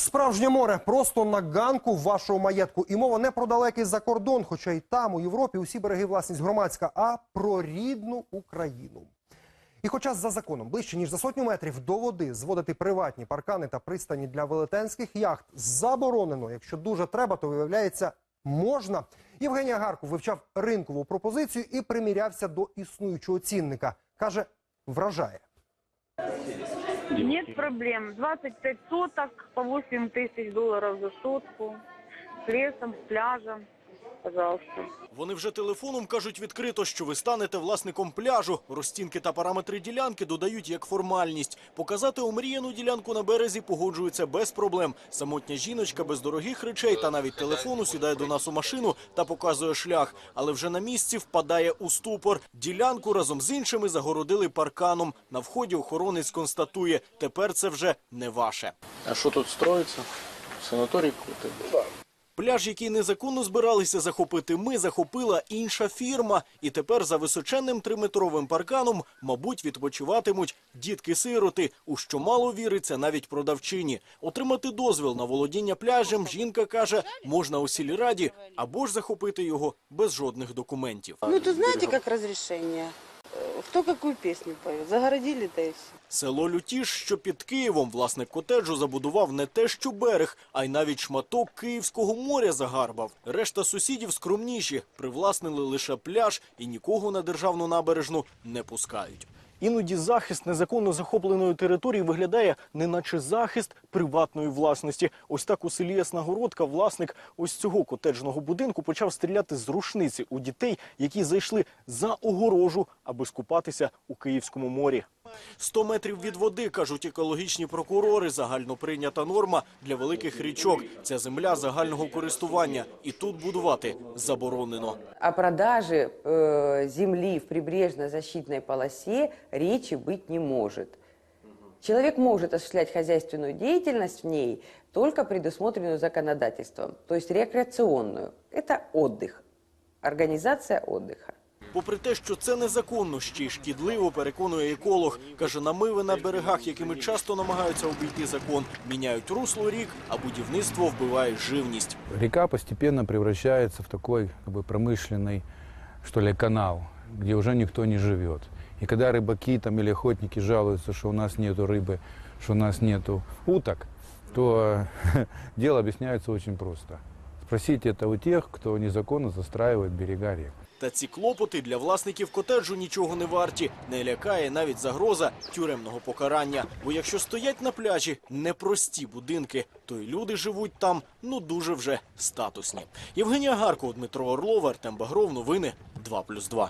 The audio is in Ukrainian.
Справжнє море просто на ганку вашого маєтку. І мова не про далекий закордон, хоча й там, у Європі, усі береги власність громадська, а про рідну Україну. І хоча за законом ближче ніж за сотню метрів до води зводити приватні паркани та пристані для велетенських яхт заборонено. Якщо дуже треба, то виявляється можна. Євгенія Гарков вивчав ринкову пропозицію і примірявся до існуючого цінника. каже, вражає. Нет проблем. 25 соток по 8 тысяч долларов за сотку. С лесом, с пляжем. Пожалуйста. Вони вже телефоном кажуть відкрито, що ви станете власником пляжу. Розцінки та параметри ділянки додають як формальність. Показати омріяну ділянку на березі погоджуються без проблем. Самотня жіночка без дорогих речей та навіть телефону сідає до нас у машину та показує шлях. Але вже на місці впадає у ступор. Ділянку разом з іншими загородили парканом. На вході охоронець констатує, тепер це вже не ваше. А что тут строится? Санаторий какой-то? Пляж, який незаконно збиралися захопити, ми захопила інша фірма. І тепер за височенним триметровим парканом, мабуть, відпочиватимуть дітки-сироти, у що мало віриться навіть продавчині. Отримати дозвіл на володіння пляжем, жінка каже, можна у сільраді або ж захопити його без жодних документів. Ну, это знаете, как разрешение? Э, яку пісню поє? Загородили, да и все. Село Лютіш, що під Києвом, власник котеджу забудував не те, що берег, а й навіть шматок Київського моря загарбав. Решта сусідів скромніші, привласнили лише пляж і нікого на державну набережну не пускають. Іноді захист незаконно захопленої території виглядає не наче захист приватної власності. Ось так у селі Ясногородка власник ось цього котеджного будинку почав стріляти з рушниці у дітей, які зайшли за огорожу, аби скупатися у Київському морі. 100 метрів від води, кажуть екологічні прокурори, загально прийнята норма для великих річок. Це земля загального користування, і тут будувати заборонено. О продаже э, земли в прибрежно-защитной полосе речи быть не может. Человек может осуществлять хозяйственную деятельность в ней, только предусмотренную законодательством, то есть рекреационную. Это отдых, организация отдыха. Попри те, що це незаконно, ще й шкідливо, переконує еколог. Каже, намиви на берегах, якими часто намагаються обійти закон, міняють русло рік, а будівництво вбиває живність. Река постепенно превращается в такой как бы, промышленный, что ли, канал, где уже никто не живет. И когда рыбаки там, или охотники жалуются, что у нас нету рыбы, что у нас нету уток, то дело объясняется очень просто. Спросите это у тех, кто незаконно застраивает берега рек. Та ці клопоти для власників котеджу нічого не варті. Не лякає навіть загроза тюремного покарання. Бо якщо стоять на пляжі непрості будинки, то й люди живуть там ну дуже вже статусні. Євгенія Гарко, Дмитро Орлов, Артем Багров. Новини 2+,2.